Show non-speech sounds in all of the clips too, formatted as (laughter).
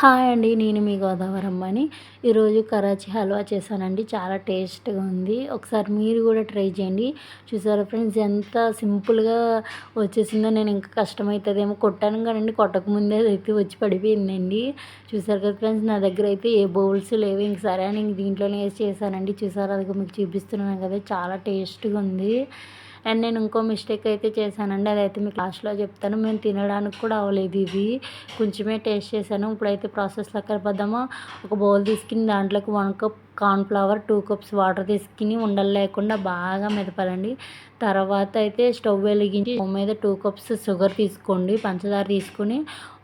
Hi అండి నేను మీ గోదావరమ్మని ఈరోజు కరాచీ హల్వా చేశానండి చాలా టేస్ట్గా ఉంది. ఒకసారి మీరు కూడా ట్రై చేయండి. చూసారా ఫ్రెండ్స్ ఎంత సింపుల్గా వచ్చేసిందో నేను ఇంకా కష్టమవుతుందేమో కొట్టాను కానీ కొట్టకముందే అయితే వచ్చి పడిపోయిందండి. చూసారు కదా ఫ్రెండ్స్ నా దగ్గర అయితే ఏ బౌల్స్ లేవు ఇంక సరే అని దీంట్లోనే వేసి చేశానండి. చూసారా అది మీకు చూపిస్తున్నాను కదా చాలా టేస్ట్గా ఉంది. అండ్ నేను ఇంకో మిస్టేక్ అయితే చేశానండి. అదైతే మీకు లాస్ట్లో చెప్తాను. మేము తినడానికి కూడా అవ్వలేదు ఇది కొంచెమే టేస్ట్ చేశాను. ఇప్పుడైతే ప్రాసెస్ లెక్క పద్దామా ఒక బౌల్ తీసుకుని దాంట్లోకి one cup cornflour two cups water తీసుకుని ఉండలు లేకుండా బాగా మెదపాలండి. తర్వాత అయితే స్టవ్ వెలిగించి స్టవ్ మీద టూ కప్స్ షుగర్ తీసుకోండి. పంచదార తీసుకుని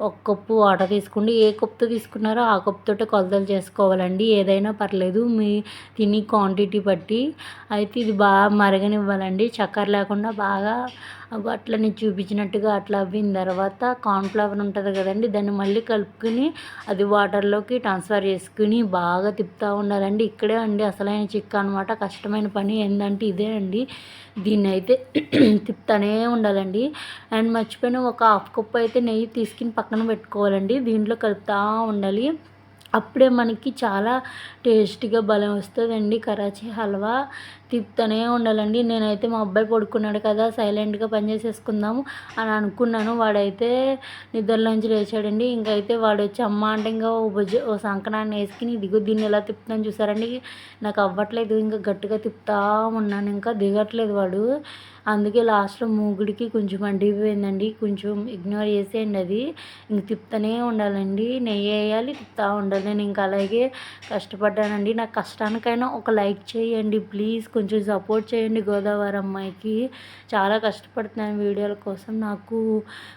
ఒక కప్పు వాటర్ తీసుకోండి. ఏ కప్తో తీసుకున్నారో ఆ కప్తో కొలతలు చేసుకోవాలండి. ఏదైనా పర్లేదు మీ తిని క్వాంటిటీ బట్టి. అయితే ఇది బాగా మరగనివ్వాలండి. చక్కెర లేకుండా బాగా అట్లా నేను చూపించినట్టుగా అట్లా అవ్విన తర్వాత కార్న్ఫ్లవర్ ఉంటుంది కదండి దాన్ని మళ్ళీ కలుపుకుని అది వాటర్లోకి ట్రాన్స్ఫర్ చేసుకుని బాగా తిప్పుతూ ఉండాలండి. ఇక్కడే అండి అసలైన చిక్క అనమాట కష్టమైన పని ఏంటంటే ఇదే అండి. దీన్ని అయితే (clears throat) తిప్పుతూనే ఉండాలండి. అండ్ మర్చిపోయిన ఒక హాఫ్ కప్ అయితే నెయ్యి తీసుకుని పక్కన పెట్టుకోవాలండి. దీంట్లో కలుపుతూ ఉండాలి. అప్పుడే మనకి చాలా టేస్టీగా బలం వస్తుందండి. కరాచీ హల్వా తిప్పుతూనే ఉండాలండి. నేనైతే మా అబ్బాయి పడుకున్నాడు కదా సైలెంట్గా పని చేసేసుకుందాము అని అనుకున్నాను. వాడైతే నిద్రలోంచి లేచాడండి. ఇంకైతే వాడు వచ్చి అమ్మ అంటే ఇంకా ఓ భుజ ఓ సంకనాన్ని వేసుకుని దిగు దీన్ని ఎలా తిప్పుతాను చూసారండి? నాకు అవ్వట్లేదు. ఇంకా గట్టిగా తిప్పుతా ఉన్నాను. ఇంకా దిగట్లేదు వాడు. అందుకే లాస్ట్లో మూగుడికి కొంచెం అండిపోయిందండి కొంచెం ఇగ్నోర్ చేసేయండి అది. ఇంక తిప్పుతూనే ఉండాలండి. నెయ్యి వేయాలి తిప్పుతూ ఉండాలి. నేను ఇంకా అలాగే కష్టపడ్డానండి. నా కష్టానికైనా ఒక లైక్ చేయండి. ప్లీజ్ కొంచెం సపోర్ట్ చేయండి గోదావరి అమ్మాయికి. చాలా కష్టపడుతున్నాను వీడియోల కోసం. నాకు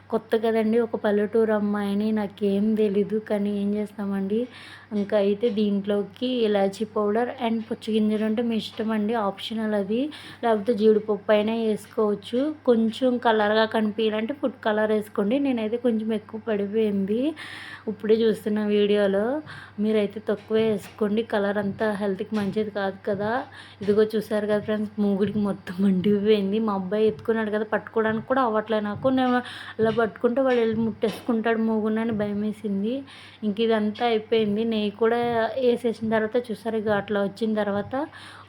కొత్త కదండి ఒక పల్లెటూరు అమ్మాయిని. నాకేం తెలీదు కానీ ఏం చేస్తామండి? ఇంకా అయితే దీంట్లోకి ఇలాచీ పౌడర్ అండ్ పుచ్చగింజలు అంటే మీ ఇష్టం అండి ఆప్షనల్ అది. లేకపోతే జీడిపప్పు అయినా వేసుకోవచ్చు. కొంచెం కలర్గా కనిపించాలంటే ఫుడ్ కలర్ వేసుకోండి. నేనైతే కొంచెం ఎక్కువ పడిపోయింది. ఇప్పుడే చూస్తున్న వీడియోలో మీరైతే తక్కువ వేసుకోండి. కలర్ అంతా హెల్త్కి మంచిది కాదు కదా. ఇదిగో చూసారు కదా ఫ్రెండ్స్ మూగుడికి మొత్తం మండిపోయింది. మా అబ్బాయి ఎత్తుకున్నాడు కదా పట్టుకోవడానికి కూడా అవ్వట్లే నాకు. నేను అలా పట్టుకుంటే వాడు వెళ్ళి ముట్టేసుకుంటాడు మూగునని భయం వేసింది. ఇంక ఇదంతా అయిపోయింది. నెయ్యి కూడా వేసేసిన తర్వాత చూసారు ఇక అట్లా వచ్చిన తర్వాత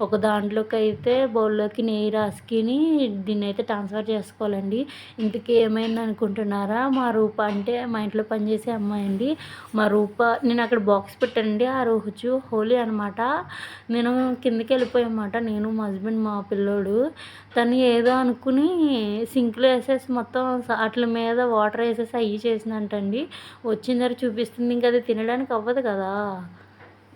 ఒక దాంట్లోకి అయితే బౌల్లోకి నెయ్యి రాసుకుని దీన్ని అయితే ట్రాన్స్ఫర్ చేసుకోవాలండి. ఇంతకీ ఏమైంది అనుకుంటున్నారా? మా రూప అంటే మా ఇంట్లో పనిచేసే అమ్మాయి అండి. మా రూప నేను అక్కడ బాక్స్ పెట్టానండి. ఆ రోజు హోలీ అనమాట నేను కిందకి వెళ్ళిపోయామాట నేను మా హస్బెండ్ మా పిల్లోడు. తను ఏదో అనుకుని సింక్లో వేసేసి మొత్తం వాటి మీద వాటర్ వేసేసి అవి చేసిందంటండి. వచ్చిన చూపిస్తుంది. ఇంకా అది తినడానికి అవ్వదు కదా.